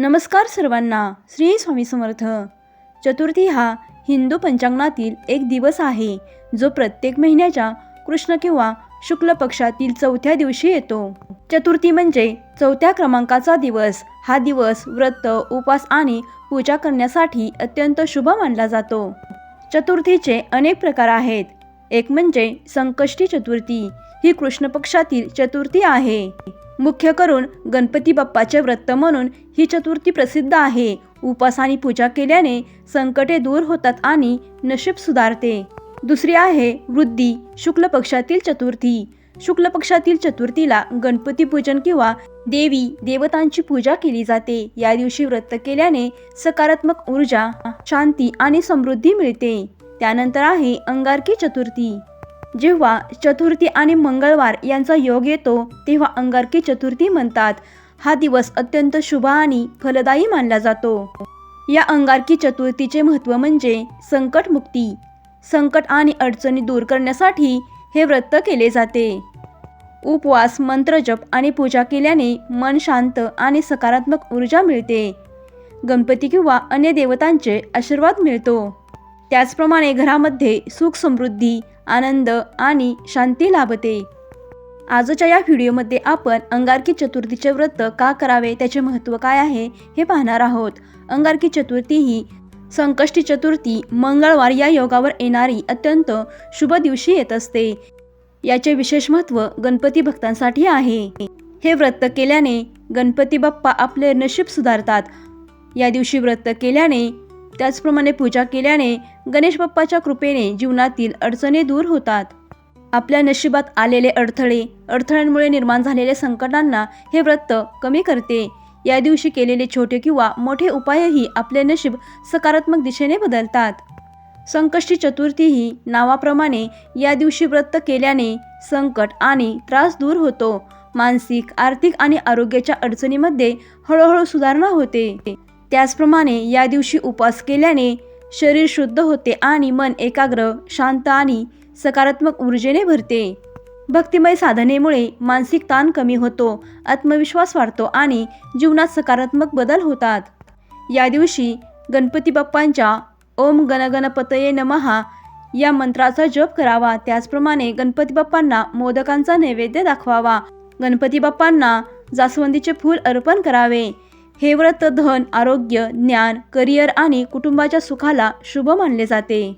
नमस्कार सर्वांना श्री स्वामी समर्थ. चतुर्थी हा हिंदू पंचांगणातील एक दिवस आहे जो प्रत्येक महिन्याच्या कृष्ण किंवा शुक्ल पक्षातील चौथ्या दिवशी येतो. चतुर्थी म्हणजे चौथ्या क्रमांकाचा दिवस. हा दिवस व्रत उपवास आणि पूजा करण्यासाठी अत्यंत शुभ मानला जातो. चतुर्थीचे अनेक प्रकार आहेत. एक म्हणजे संकष्टी चतुर्थी. ही कृष्ण पक्षातील चतुर्थी आहे. मुख्य करून गणपती बाप्पाचे व्रत म्हणून ही चतुर्थी प्रसिद्ध आहे. उपास आणि पूजा केल्याने संकटे दूर होतात आणि नशीब सुधारते. दुसरी आहे वृद्धी शुक्ल पक्षातील चतुर्थी. शुक्ल पक्षातील चतुर्थीला गणपती पूजन किंवा देवी देवतांची पूजा केली जाते. या दिवशी व्रत केल्याने सकारात्मक ऊर्जा शांती आणि समृद्धी मिळते. त्यानंतर आहे अंगारकी चतुर्थी. जेव्हा चतुर्थी आणि मंगळवार यांचा योग येतो तेव्हा अंगारकी चतुर्थी म्हणतात. हा दिवस अत्यंत शुभ आणि फलदायी मानला जातो. या अंगारकी चतुर्थीचे महत्त्व म्हणजे संकटमुक्ती. संकट आणि अडचणी दूर करण्यासाठी हे व्रत केले जाते. उपवास मंत्रजप आणि पूजा केल्याने मन शांत आणि सकारात्मक ऊर्जा मिळते. गणपती किंवा अन्य देवतांचे आशीर्वाद मिळतो. त्याचप्रमाणे घरामध्ये सुख समृद्धी आनंद आणि शांती लाभते. आजच्या या व्हिडिओमध्ये आपण अंगारकी चतुर्थीचे व्रत का करावे त्याचे महत्त्व काय आहे हे पाहणार आहोत. अंगारकी चतुर्थी ही संकष्टी चतुर्थी मंगळवार या योगावर येणारी अत्यंत शुभ दिवशी येत असते. याचे विशेष महत्त्व गणपती भक्तांसाठी आहे. हे व्रत केल्याने गणपती बाप्पा आपले नशीब सुधारतात. या दिवशी व्रत केल्याने त्याचप्रमाणे पूजा केल्याने गणेश बाप्पाच्या कृपेने जीवनातील अडचणी दूर होतात. आपल्या नशिबात आलेले अडथळे अडथळ्यांमुळे निर्माण झालेल्या संकटांना हे व्रत कमी करते. या दिवशी केलेले छोटे किंवा मोठे उपायही आपले नशीब सकारात्मक दिशेने बदलतात. संकष्टी चतुर्थी ही नावाप्रमाणे या दिवशी व्रत केल्याने संकट आणि त्रास दूर होतो. मानसिक आर्थिक आणि आरोग्याच्या अडचणीमध्ये हळूहळू सुधारणा होते. त्याचप्रमाणे या दिवशी उपवास केल्याने शरीर शुद्ध होते आणि मन एकाग्र शांत आणि सकारात्मक ऊर्जेने भरते. भक्तिमय साधनेमुळे मानसिक ताण कमी होतो आत्मविश्वास वाढतो आणि जीवनात सकारात्मक बदल होतात. या दिवशी गणपती बाप्पांच्या ओम गणगणपतये नमहा या मंत्राचा जप करावा. त्याचप्रमाणे गणपती बाप्पांना मोदकांचा नैवेद्य दाखवावा. गणपती बाप्पांना जास्वंदीचे फूल अर्पण करावे. हे व्रत धन आरोग्य ज्ञान करिअर आणि कुटुंबाच्या सुखाला शुभ मानले जाते.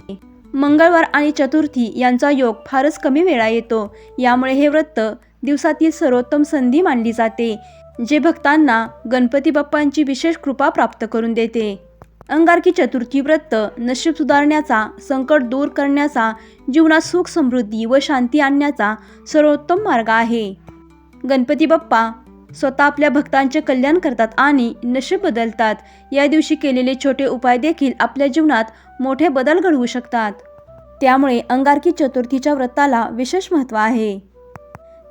मंगळवार आणि चतुर्थी यांचा योग फारच कमी वेळा येतो. यामुळे हे व्रत दिवसातील सर्वोत्तम संधी मानली जाते जे भक्तांना गणपती बाप्पांची विशेष कृपा प्राप्त करून देते. अंगारकी चतुर्थी व्रत नशीब सुधारण्याचा संकट दूर करण्याचा जीवनात सुख समृद्धी व शांती आणण्याचा सर्वोत्तम मार्ग आहे. गणपती बाप्पा स्वतः आपल्या भक्तांचे कल्याण करतात आणि नशे बदलतात. या दिवशी केलेले छोटे उपाय देखील आपल्या जीवनात मोठे बदल घडवू शकतात. त्यामुळे अंगारकी चतुर्थीच्या व्रताला विशेष महत्त्व आहे.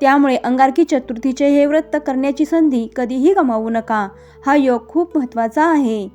त्यामुळे अंगारकी चतुर्थीचे हे व्रत करण्याची संधी कधीही गमावू नका. हा योग खूप महत्त्वाचा आहे.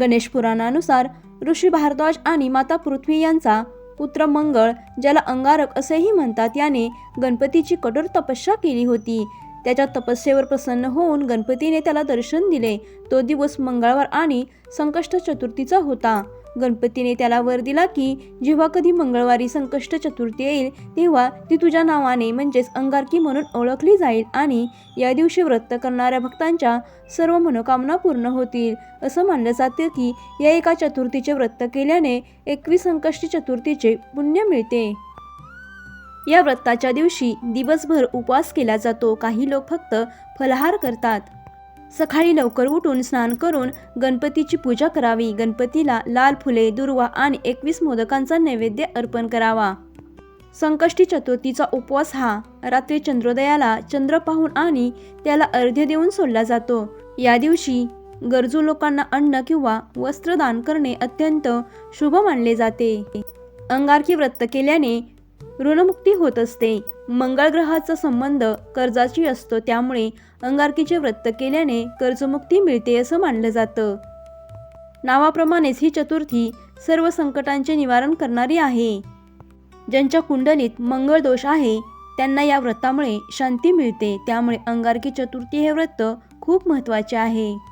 गणेश पुराणानुसार ऋषी भारद्वाज आणि माता पृथ्वी यांचा पुत्र मंगळ ज्याला अंगारक असेही म्हणतात याने गणपतीची कठोर तपस्या केली होती. त्याच्या तपस्येवर प्रसन्न होऊन गणपतीने त्याला दर्शन दिले. तो दिवस मंगळवार आणि संकष्ट चतुर्थीचा होता. गणपतीने त्याला वर दिला की जेव्हा कधी मंगळवारी संकष्ट चतुर्थी येईल तेव्हा ती तुझ्या नावाने म्हणजेच अंगारकी म्हणून ओळखली जाईल आणि या दिवशी व्रत करणाऱ्या भक्तांच्या सर्व मनोकामना पूर्ण होतील. असं मानलं जाते की या एका चतुर्थीचे व्रत केल्याने एकवीस संकष्टी चतुर्थीचे पुण्य मिळते. या व्रताच्या दिवशी दिवसभर उपवास केला जातो. काही लोक फक्त फलहार करतात. सकाळी लवकर उठून स्नान करून गणपतीची पूजा करावी. गणपतीला लाल फुले दुर्वा आणि एकवीस मोदकांचा नैवेद्य अर्पण करावा. संकष्टी चतुर्थीचा उपवास हा रात्री चंद्रोदयाला चंद्र पाहून आणि त्याला अर्ध्य देऊन सोडला जातो. या दिवशी गरजू लोकांना अन्न किंवा वस्त्र दान करणे अत्यंत शुभ मानले जाते. अंगारकी व्रत केल्याने ऋणमुक्ती होत असते. मंगळ ग्रहाचा संबंध कर्जाची असतो त्यामुळे अंगारकीचे व्रत केल्याने कर्जमुक्ती मिळते असं मानलं जातं. नावाप्रमाणेच ही चतुर्थी सर्व संकटांचे निवारण करणारी आहे. ज्यांच्या कुंडलीत मंगळ दोष आहे त्यांना या व्रतामुळे शांती मिळते. त्यामुळे अंगारकी चतुर्थी हे व्रत खूप महत्त्वाचे आहे.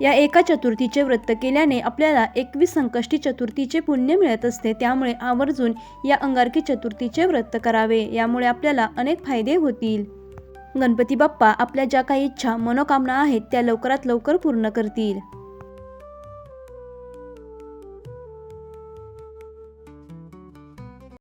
या एका चतुर्थीचे व्रत केल्याने आपल्याला एकवीस संकष्टी चतुर्थीचे पुण्य मिळत असते. त्यामुळे आवर्जून या अंगारकी चतुर्थीचे व्रत करावे. यामुळे आपल्याला अनेक फायदे होतील. गणपती बाप्पा आपल्या ज्या काही इच्छा मनोकामना आहेत त्या लवकरात लवकर पूर्ण करतील.